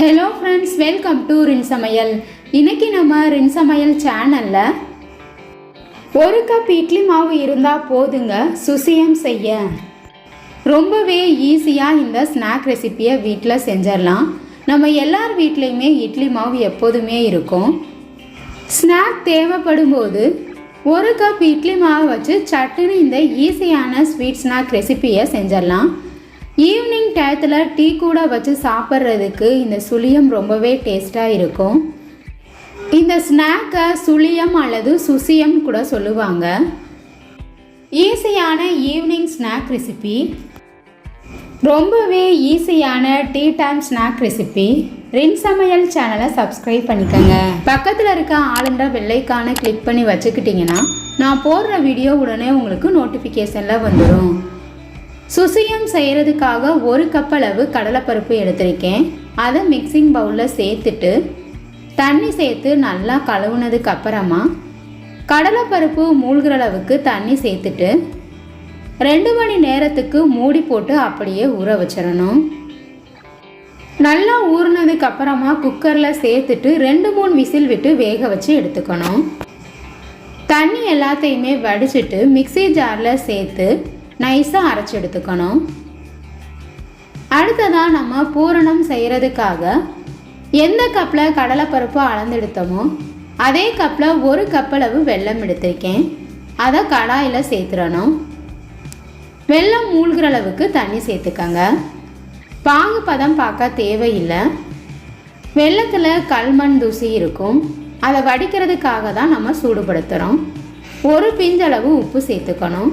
Hello friends welcome to Rin சமையல் இன்னைக்கு நம்ம ரின் சமையல் சேனலில் ஒரு கப் இட்லி மாவு இருந்தால் போதுங்க சுசியம் செய்ய. ரொம்பவே ஈஸியாக இந்த ஸ்நாக் ரெசிப்பியை வீட்டில் செஞ்சிடலாம். நம்ம எல்லார் வீட்லேயுமே இட்லி மாவு எப்போதுமே இருக்கும். ஸ்நாக் தேவைப்படும் போது ஒரு கப் இட்லி மாவு வச்சு சட்டுன்னு இந்த ஈஸியான ஸ்வீட் ஸ்நாக் ரெசிப்பியை செஞ்சிடலாம். ஈவினிங் டயத்தில் டீ கூட வச்சு சாப்பிட்றதுக்கு இந்த சுழியம் ரொம்பவே டேஸ்ட்டாக இருக்கும். இந்த ஸ்நாக்கை சுழியம் அல்லது சுசியம் கூட சொல்லுவாங்க. ஈஸியான ஈவினிங் ஸ்நாக் ரெசிபி ரொம்பவே ஈஸியான tea time snack recipe Rin சமையல் சேனலை சப்ஸ்கிரைப் பண்ணிக்கோங்க. பக்கத்தில் இருக்க ஆளுன்ற வெள்ளைக்கான கிளிக் பண்ணி வச்சுக்கிட்டிங்கன்னா நான் போடுற வீடியோ உடனே உங்களுக்கு நோட்டிஃபிகேஷனில் வந்துடும் சுசியம் செய்கிறதுக்காக ஒரு கப் அளவு கடலைப்பருப்பு எடுத்திருக்கேன். அதை மிக்சிங் பவுலில் சேர்த்துட்டு தண்ணி சேர்த்து நல்லா கழுவுனதுக்கு அப்புறமா கடலைப்பருப்பு மூழ்கிற அளவுக்கு தண்ணி சேர்த்துட்டு ரெண்டு மணி நேரத்துக்கு மூடி போட்டு அப்படியே ஊற வச்சிடணும். நல்லா ஊறினதுக்கு அப்புறமா குக்கரில் சேர்த்துட்டு ரெண்டு மூணு விசில் விட்டு வேக வச்சு எடுத்துக்கணும். தண்ணி எல்லாத்தையுமே வடிச்சிட்டு மிக்ஸி ஜாரில் சேர்த்து நைஸாக அரைச்சி எடுத்துக்கணும் அடுத்ததாக நம்ம பூரணம் செய்கிறதுக்காக எந்த கப்பில் கடலைப்பருப்பு அளந்தெடுத்தோமோ அதே கப்பில் ஒரு கப்பளவு வெல்லம் எடுத்திருக்கேன். அதை கடாயில் சேர்த்துடணும் வெல்லம் மூழ்கிற அளவுக்கு தண்ணி சேர்த்துக்கங்க. பாகு பதம் பார்க்க தேவையில்லை. வெள்ளத்தில் கல்மண் தூசி இருக்கும். அதை வடிக்கிறதுக்காக தான் நம்ம சூடுபடுத்துகிறோம் ஒரு பிஞ்சளவு உப்பு சேர்த்துக்கணும்.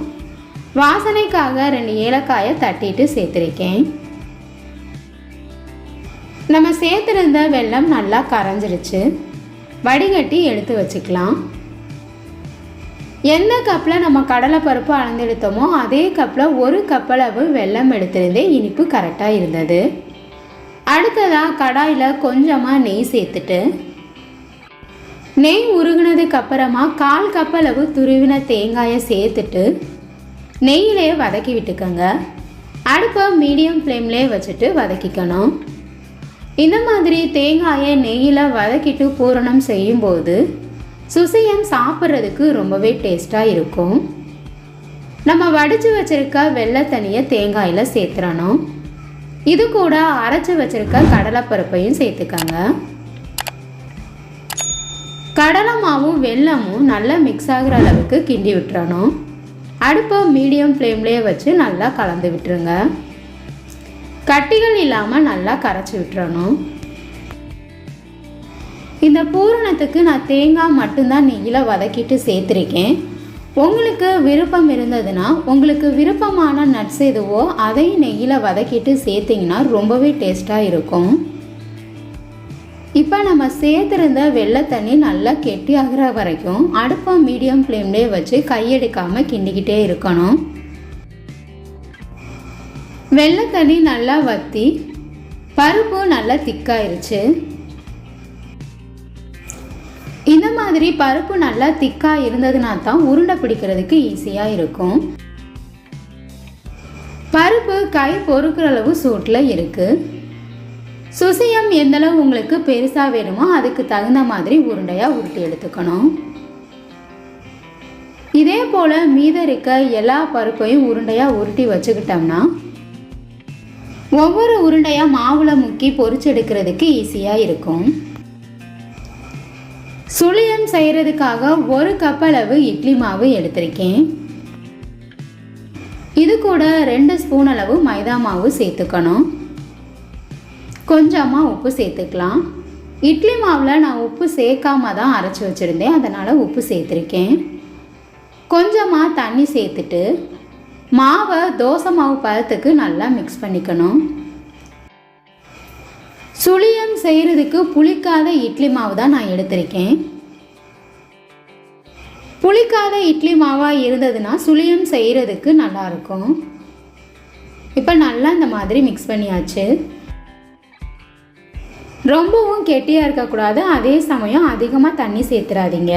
வாசனைக்காக ரெண்டு ஏலக்காயை தட்டிட்டு சேர்த்துருக்கேன். நம்ம சேர்த்துருந்த வெள்ளம் நல்லா கரைஞ்சிருச்சு. வடிகட்டி எடுத்து வச்சுக்கலாம். எந்த கப்பில் நம்ம கடலை பருப்பு அளந்தெடுத்தோமோ அதே கப்பில் ஒரு கப்பளவு வெல்லம் எடுத்திருந்தே இனிப்பு கரெக்டாக இருந்தது. அடுத்ததாக கடாயில் கொஞ்சமாக நெய் சேர்த்துட்டு நெய் உருகுனதுக்கு அப்புறமா கால் கப்பளவு துருவின தேங்காயை சேர்த்துட்டு நெய்யிலே வதக்கி விட்டுக்கோங்க. அடுப்பை மீடியம் ஃப்ளேம்லே வச்சுட்டு வதக்கிக்கணும். இந்த மாதிரி தேங்காயை நெய்யில் வதக்கிட்டு பூரணம் செய்யும்போது சுசியம் சாப்பிட்றதுக்கு ரொம்பவே டேஸ்ட்டாக இருக்கும். நம்ம வடித்து வச்சுருக்க வெள்ளை தண்ணியை தேங்காயில் சேர்த்துறணும். இது கூட அரைச்சி வச்சுருக்க கடலைப்பருப்பையும் சேர்த்துக்கங்க. கடலை மாவும் வெல்லமும் நல்லா மிக்ஸ் ஆகிற அளவுக்கு கிண்டி விட்டுறணும். அடுப்பை மீடியம் ஃப்ளேம்லேயே வச்சு நல்லா கலந்து விட்டுருங்க. கட்டிகள் இல்லாமல் நல்லா கரைச்சி விட்டுறணும். இந்த பூரணத்துக்கு நான் தேங்காய் மட்டும்தான் நெய்யில் வதக்கிட்டு சேர்த்துருக்கேன். உங்களுக்கு விருப்பம் இருந்ததுன்னா உங்களுக்கு விருப்பமான நட்ஸ் எதுவோ அதையும் நெய்யில் வதக்கிட்டு சேர்த்திங்கன்னா ரொம்பவே டேஸ்ட்டாக இருக்கும். இப்போ நம்ம சேர்த்துருந்த வெள்ளை தண்ணி நல்லா கெட்டி ஆகிற வரைக்கும் அடுப்பை மீடியம் ஃப்ளேம்லேயே வச்சு கையெடுக்காமல் கிண்டிக்கிட்டே இருக்கணும். வெள்ளை தண்ணி நல்லா வற்றி பருப்பு நல்லா திக்காயிருச்சு இந்த மாதிரி பருப்பு நல்லா திக்காக இருந்ததுனா தான் உருண்டை பிடிக்கிறதுக்கு ஈஸியாக இருக்கும். பருப்பு கை பொறுக்கிற அளவு சூட்டில் இருக்குது சுசியம் எந்தளவு உங்களுக்கு பெருசாக வேணுமோ அதுக்கு தகுந்த மாதிரி உருண்டையாக உருட்டி எடுத்துக்கணும். இதே போல் மீத இருக்க எல்லா பருப்பையும் உருண்டையாக உருட்டி வச்சுக்கிட்டோம்னா ஒவ்வொரு உருண்டையாக மாவில் முக்கி பொரிச்செடுக்கிறதுக்கு ஈஸியாக இருக்கும். சுழியம் செய்கிறதுக்காக ஒரு கப் அளவு இட்லி மாவு எடுத்திருக்கேன். இது கூட ரெண்டு ஸ்பூன் அளவு மைதா மாவு சேர்த்துக்கணும். கொஞ்சமாக உப்பு சேர்த்துக்கலாம். இட்லி மாவில் நான் உப்பு சேர்க்காம தான் அரைச்சி வச்சுருந்தேன். அதனால் உப்பு சேர்த்துருக்கேன். கொஞ்சமாக தண்ணி சேர்த்துட்டு மாவை தோசை மாவு பழத்துக்கு நல்லா மிக்ஸ் பண்ணிக்கணும். சுழியம் செய்கிறதுக்கு புளிக்காத இட்லி மாவு தான் நான் எடுத்திருக்கேன். புளிக்காத இட்லி மாவாக இருந்ததுன்னா சுழியம் செய்கிறதுக்கு நல்லாயிருக்கும் இப்போ நல்லா இந்த மாதிரி மிக்ஸ் பண்ணியாச்சு. ரொம்பவும் கெட்டியாக இருக்கக்கூடாது அதே சமயம் அதிகமாக தண்ணி சேர்த்துறாதீங்க.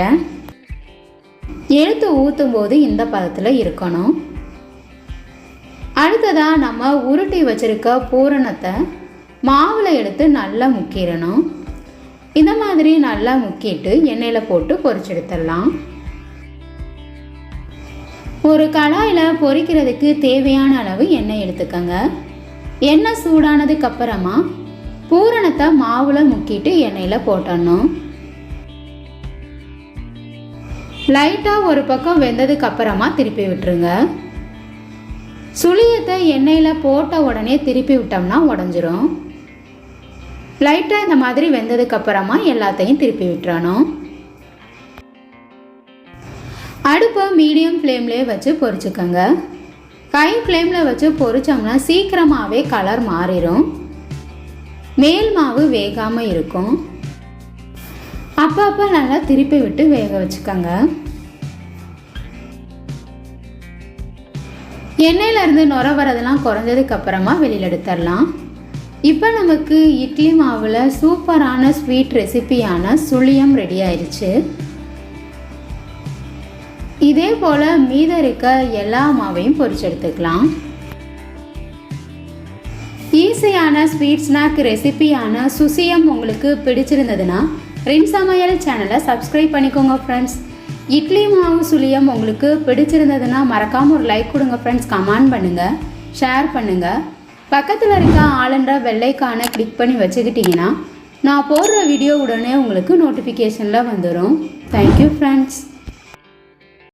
எடுத்து ஊற்றும் போது இந்த பதத்தில் இருக்கணும். அடுத்ததாக நம்ம உருட்டி வச்சுருக்க பூரணத்தை மாவில் எடுத்து நல்லா முக்கிடணும் இந்த மாதிரி நல்லா முக்கிட்டு எண்ணெயில் போட்டு பொறிச்செடுத்துடலாம் ஒரு கடாயில் பொரிக்கிறதுக்கு தேவையான அளவு எண்ணெய் எடுத்துக்கோங்க. எண்ணெய் சூடானதுக்கு அப்புறமா பூரணத்தை மாவில் முக்கிட்டு எண்ணெயில் போட்டணும். லைட்டாக ஒரு பக்கம் வெந்ததுக்கு அப்புறமா திருப்பி விட்டுருங்க. சுளியத்தை எண்ணெயில் போட்ட உடனே திருப்பி விட்டோம்னா உடஞ்சிரும். லைட்டாக இந்த மாதிரி வெந்ததுக்கு அப்புறமா எல்லாத்தையும் திருப்பி விட்டுறணும். அடுப்பை மீடியம் ஃப்ளேம்லேயே வச்சு பொரிச்சுக்கோங்க. கை ஃப்ளேமில் வச்சு பொரிச்சோம்னா சீக்கிரமாகவே கலர் மாறிடும் மேல் மாவு வேகாமல் இருக்கும். அப்பப்போ நல்லா திருப்பி விட்டு வேக வச்சுக்கோங்க. எண்ணெயிலேருந்து நுர வரதெல்லாம் குறைஞ்சதுக்கு அப்புறமா வெளியில் எடுத்துடலாம். இப்போ நமக்கு இட்லி மாவில் சூப்பரான ஸ்வீட் ரெசிபியான சுழியம் ரெடி ஆயிடுச்சு. இதே போல் மீத இருக்க எல்லா மாவையும் பொரிச்சு எடுத்துக்கலாம். ஈஸியான ஸ்வீட் ஸ்நாக் ரெசிபியான சுசியம் உங்களுக்கு பிடிச்சிருந்ததுன்னா ரின் சமையல் சேனலை சப்ஸ்கிரைப் பண்ணிக்கோங்க ஃப்ரெண்ட்ஸ் இட்லி மாவு சுழியம் உங்களுக்கு பிடிச்சிருந்ததுன்னா மறக்காமல் ஒரு லைக் கொடுங்க ஃப்ரெண்ட்ஸ் கமெண்ட் பண்ணுங்கள் ஷேர் பண்ணுங்கள் பக்கத்தில் இருக்க ஆளுன்ற வெள்ளைக்கான கிளிக் பண்ணி வச்சுக்கிட்டிங்கன்னா நான் போடுற வீடியோ உடனே உங்களுக்கு நோட்டிஃபிகேஷனில் வந்துடும் தேங்க்யூ ஃப்ரெண்ட்ஸ்